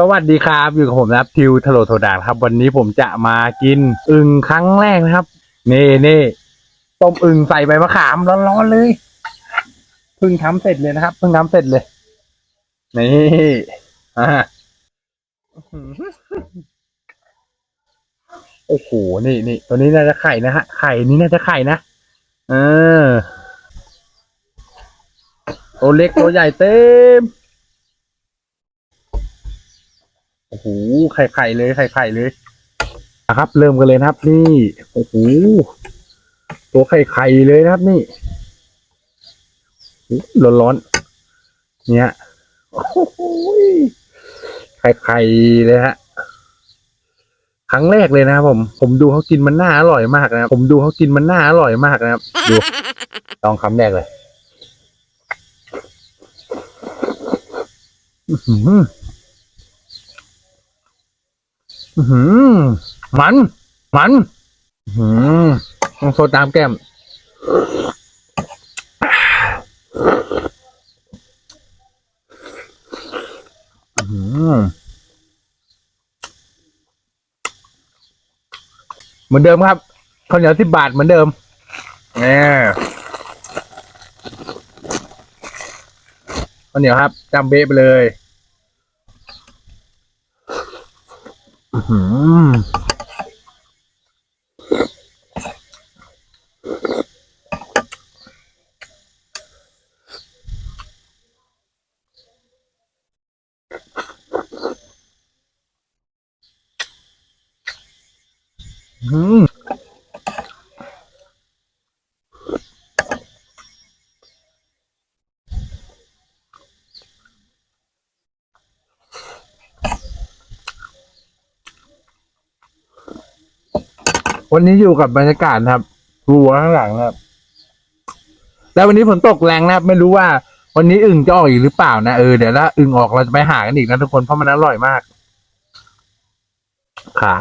สวัสดีครับอยู่กับผมนะครับทิวทะโลโทดานครับ วันนี้ผมจะมากินอึ่งครั้งแรกนะครับนี่นี่ต้มอึ่งใส่ใบมะขามร้อนๆเลยเพิ่งทำเสร็จเลยนะครับเพิ่งทำเสร็จเลยนี่อ่าโอ้โหนี่นี่ตัวนี้น่าจะไข่นะฮะไข่นี้น่าจะไข่นะเออตัวเล็กตัวใหญ่เต็ม อ้โหไข่ไข่เลยไข่ไข่เลยนะครับ เริ่มกันเลยนะครับ นี่โอ้โหตัวไข่ไข่เลยนะครับ นี่ร้อนร้อนๆเนี่ยไข่ไข่เลยฮะครั้งแรกเลยนะครับผม ผมดูเขากินมันน่าอร่อยมากนะครับผมดูเขากินมันน่าอร่อยมากนะครับ ดูลองคำแรกเลย หืออื้อหือมัน มันอื้อหือต้องโซดตามแก้ม อื้อหือเหมือนเดิมครับข้าวเหนียวสิบบาทเหมือนเดิมเนี่ยข้าวเหนียวครับจำเบ๊ะไปเลย อื้อหืออืม วันนี้อยู่กับบรรยากาศนะครับรัวข้างหลังนะครับ แล้ววันนี้ฝนตกแรงนะครับ ไม่รู้ว่า วันนี้อึ่งจะออกอีกหรือเปล่านะเออเดี๋ยวถ้าอึ่งออกเราจะไปหากันอีกนะทุกคนเพราะมันอร่อยมากขา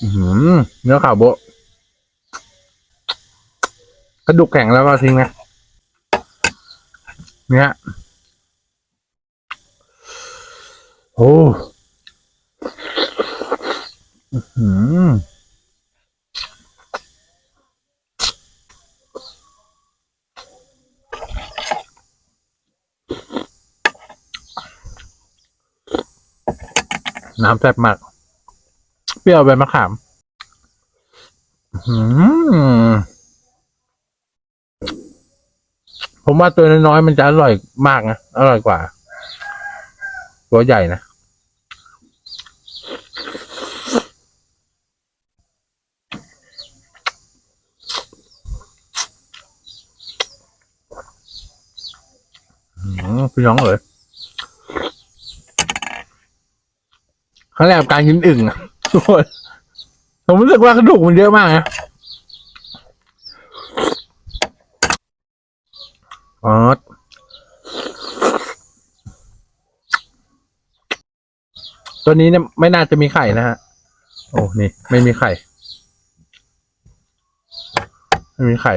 อื้อหือเนื้อขาวโบะกระดูกแข็งแล้วก็ทิ้งนะเนี้ยโอ้ อื้อหือน้ำแซ่บมาก เปรี้ยวใบมะขาม ผมว่าตัวน้อยๆมันจะอร่อยมากนะ อร่อยกว่า ตัวใหญ่นะ พี่น้องเอ๋ยครั้งแรกกับการกินอึ่งอะทุกคนผมรู้สึกว่ากระดูกมันเยอะมากนะอ๋อตัวนี้เนี่ยไม่น่าจะมีไข่นะฮะ โอ้ นี่ ไม่มีไข่ ไม่มีไข่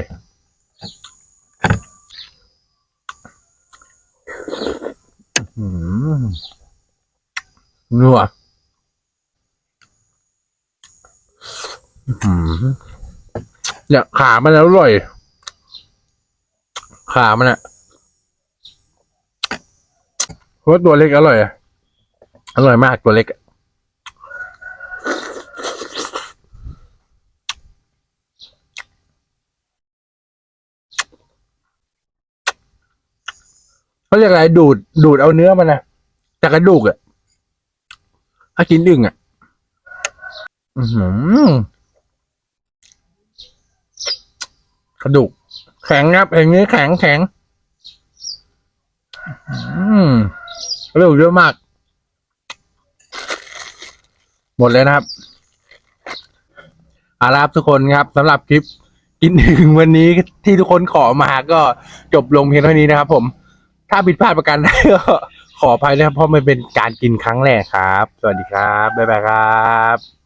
อืม นัวอืมเนี่ยขามันอร่อย ขามันอะเพราะตัวเล็กอร่อยอะอร่อยมากตัวเล็กอะ เขาเรียกอะไรดูดดูดเอาเนื้อมันนะจากกระดูกอะถ้ากินดึงอะอืกระดูก แข็งครับอย่างนี้แข็งแข็งอืมเร็วเยอะมาก หมดเลยนะครับอาละครับทุกคนครับสำหรับคลิปกินถึงวันนี้ที่ทุกคนขอมาก็จบลงเพียงเท่านี้นะครับผม ถ้าผิดพลาดประการใดก็ขออภัยนะครับเพราะมันเป็นการกินครั้งแรกครับ สวัสดีครับ บ๊ายบายครับ